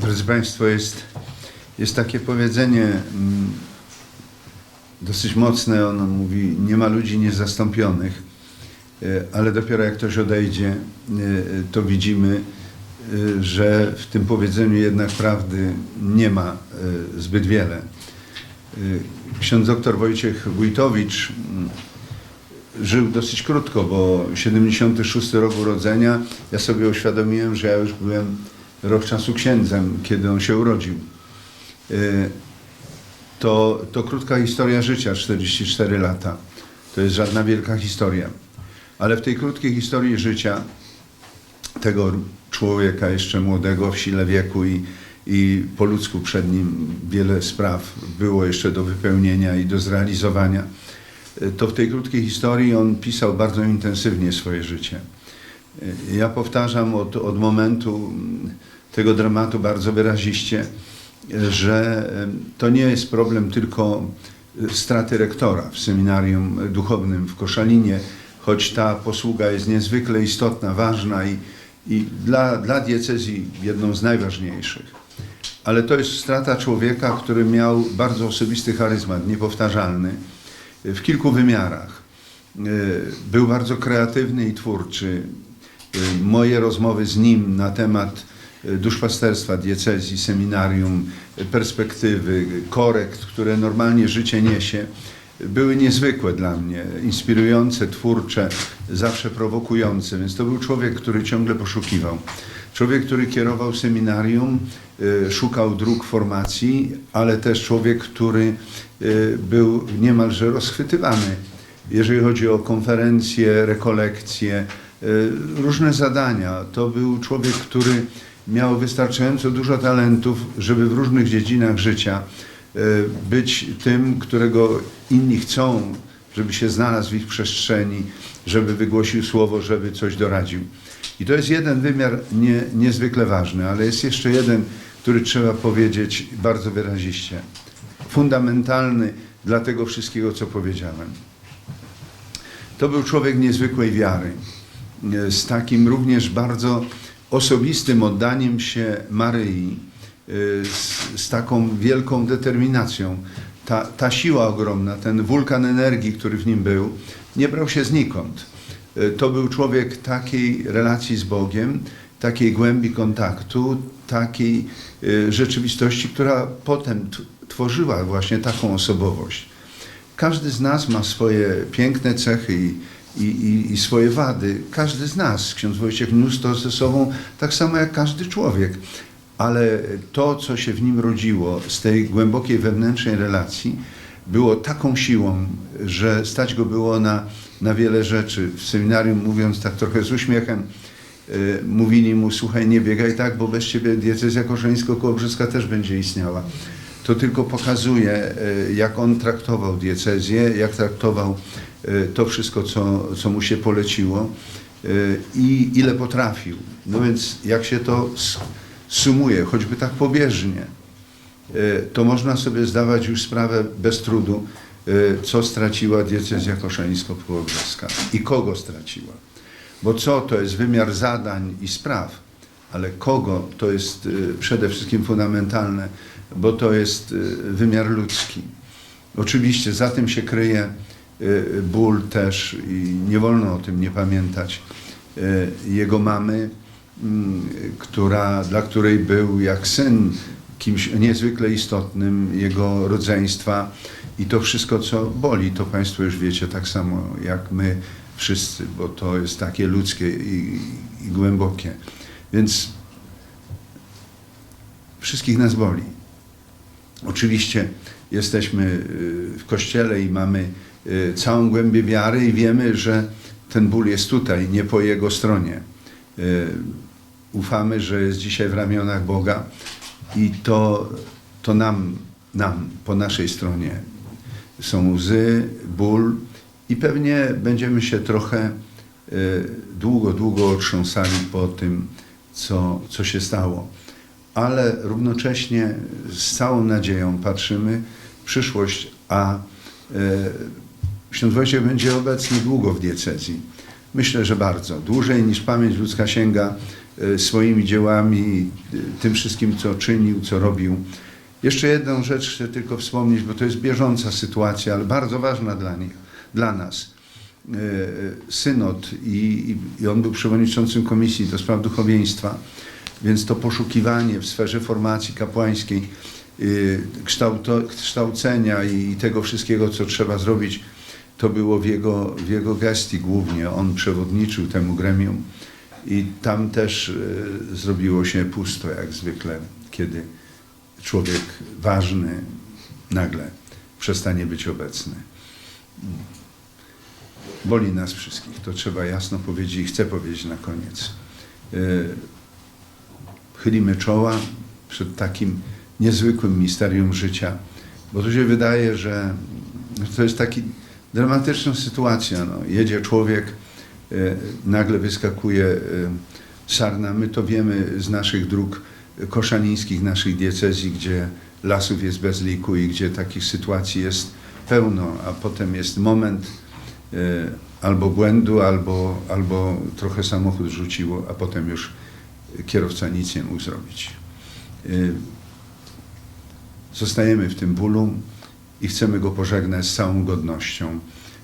Drodzy Państwo, jest, jest takie powiedzenie mm, dosyć mocne. Ono mówi: Nie ma ludzi niezastąpionych, E, ale dopiero jak ktoś odejdzie, e, to widzimy, e, że w tym powiedzeniu jednak prawdy nie ma zbyt wiele. Ksiądz doktor Wojciech Wójtowicz mm, żył dosyć krótko, bo 76 rok urodzenia, ja sobie uświadomiłem, że ja już byłem rok czasu księdzem, kiedy on się urodził. Y, To, to krótka historia życia, 44 lata. To jest żadna wielka historia. Ale w tej krótkiej historii życia tego człowieka jeszcze młodego w sile wieku i, i po ludzku przed nim wiele spraw było jeszcze do wypełnienia i do zrealizowania to w tej krótkiej historii on pisał bardzo intensywnie swoje życie. Ja powtarzam od, od momentu mm, tego dramatu bardzo wyraziście, że to nie jest problem tylko y, straty rektora w seminarium duchownym w Koszalinie, choć ta posługa jest niezwykle istotna, ważna i, i dla, dla diecezji jedną z najważniejszych. Ale to jest strata człowieka, który miał bardzo osobisty charyzmat, niepowtarzalny w kilku wymiarach. E, Był bardzo kreatywny i twórczy. E, Moje rozmowy z nim na temat e, duszpasterstwa, diecezji, seminarium, e, perspektywy, korekt, które normalnie życie niesie, były niezwykłe dla mnie, inspirujące, twórcze, zawsze prowokujące. Więc to był człowiek, który ciągle poszukiwał. Człowiek, który kierował seminarium, y, szukał dróg formacji, ale też człowiek, który y, był niemalże rozchwytywany, jeżeli chodzi o konferencje, rekolekcje, y, różne zadania. To był człowiek, który miał wystarczająco dużo talentów, żeby w różnych dziedzinach życia y, być tym, którego inni chcą, żeby się znalazł w ich przestrzeni, żeby wygłosił słowo, żeby coś doradził. I to jest jeden wymiar nie, niezwykle ważny, ale jest jeszcze jeden, który trzeba powiedzieć bardzo wyraziście. Fundamentalny dla tego wszystkiego, co powiedziałem. To był człowiek niezwykłej wiary, e, z takim również bardzo osobistym oddaniem się Maryi, e, z, z taką wielką determinacją. Ta, ta siła ogromna, ten wulkan energii, który w nim był, nie brał się znikąd. E, To był człowiek takiej relacji z Bogiem, takiej głębi kontaktu, takiej e, rzeczywistości, która potem tworzyła właśnie taką osobowość. Każdy z nas ma swoje piękne cechy i, i, i, i swoje wady. Każdy z nas, ksiądz Wojciech mnóstwo ze sobą, tak samo jak każdy człowiek. Ale to, co się w nim rodziło z tej głębokiej wewnętrznej relacji, było taką siłą, że stać go było na, na wiele rzeczy. W seminarium, mówiąc tak trochę z uśmiechem, y, mówili mu, słuchaj, nie biegaj tak, bo bez ciebie diecezja koszalińsko-kołobrzeska też będzie istniała. To tylko pokazuje, y, jak on traktował diecezję, jak traktował to wszystko, co, co mu się poleciło y, i ile potrafił. No więc jak się to sumuje, choćby tak pobieżnie, y, to można sobie zdawać już sprawę bez trudu, y, co straciła diecezja koszalińsko-kołobrzeska i kogo straciła. Bo co to jest wymiar zadań i spraw, ale kogo to jest y, przede wszystkim fundamentalne, bo to jest y, wymiar ludzki. Oczywiście za tym się kryje y, ból też i nie wolno o tym nie pamiętać. Y, Jego mamy, mm, która, dla której był jak syn kimś niezwykle istotnym, jego rodzeństwa i to wszystko, co boli, to Państwo już wiecie tak samo jak my wszyscy, bo to jest takie ludzkie i, i głębokie. Więc wszystkich nas boli. Oczywiście jesteśmy y, w kościele i mamy y, całą głębię wiary i wiemy, że ten ból jest tutaj, nie po jego stronie. Y, Ufamy, że jest dzisiaj w ramionach Boga i to, to nam, nam, po naszej stronie są łzy, ból i pewnie będziemy się trochę y, długo, długo otrząsali po tym, co, co się stało. Ale równocześnie z całą nadzieją patrzymy w przyszłość, a y, ksiądz Wojciech będzie obecny długo w diecezji. Myślę, że bardzo. Dłużej niż pamięć ludzka sięga e, swoimi dziełami, e, tym wszystkim, co czynił, co robił. Jeszcze jedną rzecz chcę tylko wspomnieć, bo to jest bieżąca sytuacja, ale bardzo ważna dla nich, dla nas. E, Synod i, i- on był przewodniczącym Komisji do Spraw Duchowieństwa, więc to poszukiwanie w sferze formacji kapłańskiej, kształcenia i tego wszystkiego, co trzeba zrobić, to było w jego, w jego gestii głównie. On przewodniczył temu gremium i tam też y, zrobiło się pusto, jak zwykle, kiedy człowiek ważny nagle przestanie być obecny. Boli nas wszystkich, to trzeba jasno powiedzieć i chcę powiedzieć na koniec. Y, Chylimy czoła przed takim niezwykłym misterium życia, bo to się wydaje, że to jest taki dramatyczna sytuacja. No. Jedzie człowiek, y, nagle wyskakuje y, sarna. My to wiemy z naszych dróg koszanińskich, naszych diecezji, gdzie lasów jest bez liku i gdzie takich sytuacji jest pełno, a potem jest moment y, albo błędu, albo, albo trochę samochód rzuciło, a potem już kierowca nic nie mógł zrobić. Zostajemy w tym bólu i chcemy go pożegnać z całą godnością.